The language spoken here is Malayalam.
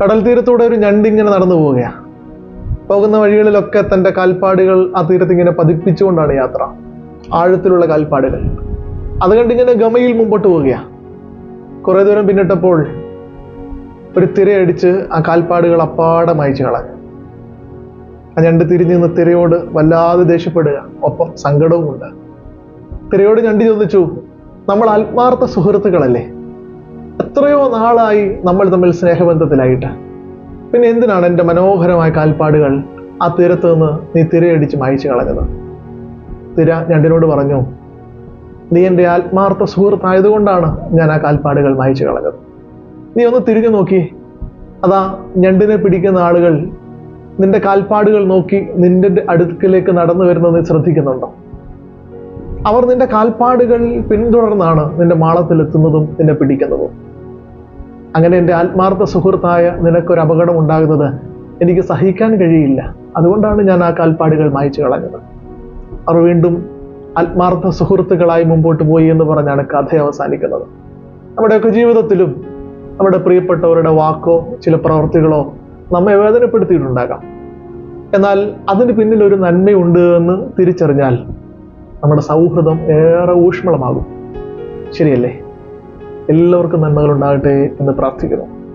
കടൽ തീരത്തൂടെ ഒരു ഞണ്ട് ഇങ്ങനെ നടന്നു പോവുകയാണ് പോകുന്ന വഴികളിലൊക്കെ തന്റെ കാൽപ്പാടുകൾ ആ തീരത്ത് ഇങ്ങനെ പതിപ്പിച്ചുകൊണ്ടാണ് യാത്ര. ആഴത്തിലുള്ള കാൽപ്പാടുകൾ. അത് കണ്ടിങ്ങനെ ഗമയിൽ മുമ്പോട്ട് പോവുകയാണ് കുറേ ദൂരം പിന്നിട്ടപ്പോൾ ഒരു തിരയടിച്ച് ആ കാൽപ്പാടുകൾ അപ്പാടെ മായ്ച്ചു കളഞ്ഞു. ആ ഞണ്ട് തിരിഞ്ഞു നിന്ന് തിരയോട് വല്ലാതെ ദേഷ്യപ്പെടുക ഒപ്പം സങ്കടവുമുണ്ട്. തിരയോട് ഞണ്ട് ചോദിച്ചു നമ്മൾ ആത്മാർത്ഥ സുഹൃത്തുക്കളല്ലേ? എത്രയോ നാളായി നമ്മൾ തമ്മിൽ സ്നേഹബന്ധത്തിലായിട്ട്. പിന്നെ എന്തിനാണ് എന്റെ മനോഹരമായ കാൽപ്പാടുകൾ ആ തീരത്ത് നിന്ന് നീ തിരയടിച്ച് മായച്ചു കളഞ്ഞത്? തിര ഞണ്ടിനോട് പറഞ്ഞു നീ എന്റെ ആത്മാർത്ഥ സുഹൃത്തായതുകൊണ്ടാണ് ഞാൻ ആ കാൽപ്പാടുകൾ മായിച്ചു കളഞ്ഞത്. നീ ഒന്ന് തിരിഞ്ഞു നോക്കി. അതാ ഞണ്ടിനെ പിടിക്കുന്ന ആളുകൾ നിന്റെ കാൽപ്പാടുകൾ നോക്കി നിന്റെ അടുക്കലേക്ക് നടന്നു വരുന്നത് നീ ശ്രദ്ധിക്കുന്നുണ്ടോ? അവർ നിന്റെ കാൽപ്പാടുകൾ പിന്തുടർന്നാണ് നിന്റെ മാളത്തിലെത്തുന്നതും നിന്നെ പിടിക്കുന്നതും. അങ്ങനെ എന്റെ ആത്മാർത്ഥ സുഹൃത്തായ നിനക്കൊരു അപകടം ഉണ്ടാകുന്നത് എനിക്ക് സഹിക്കാൻ കഴിയില്ല. അതുകൊണ്ടാണ് ഞാൻ ആ കാൽപ്പാടുകൾ മായ്ച്ചു കളഞ്ഞത്. അവർ വീണ്ടും ആത്മാർത്ഥ സുഹൃത്തുക്കളായി മുമ്പോട്ട് പോയി എന്ന് പറഞ്ഞാണ് കഥ അവസാനിക്കുന്നത്. നമ്മുടെയൊക്കെ ജീവിതത്തിലും നമ്മുടെ പ്രിയപ്പെട്ടവരുടെ വാക്കോ ചില പ്രവൃത്തികളോ നമ്മെ വേദനപ്പെടുത്തിയിട്ടുണ്ടാകാം. എന്നാൽ അതിന് പിന്നിൽ ഒരു നന്മയുണ്ട് എന്ന് തിരിച്ചറിഞ്ഞാൽ നമ്മുടെ സൗഹൃദം ഏറെ ഊഷ്മളമാകും. ശരിയല്ലേ? എല്ലാവർക്കും നന്മകൾ ഉണ്ടാകട്ടെ എന്ന് പ്രാർത്ഥിക്കുന്നു.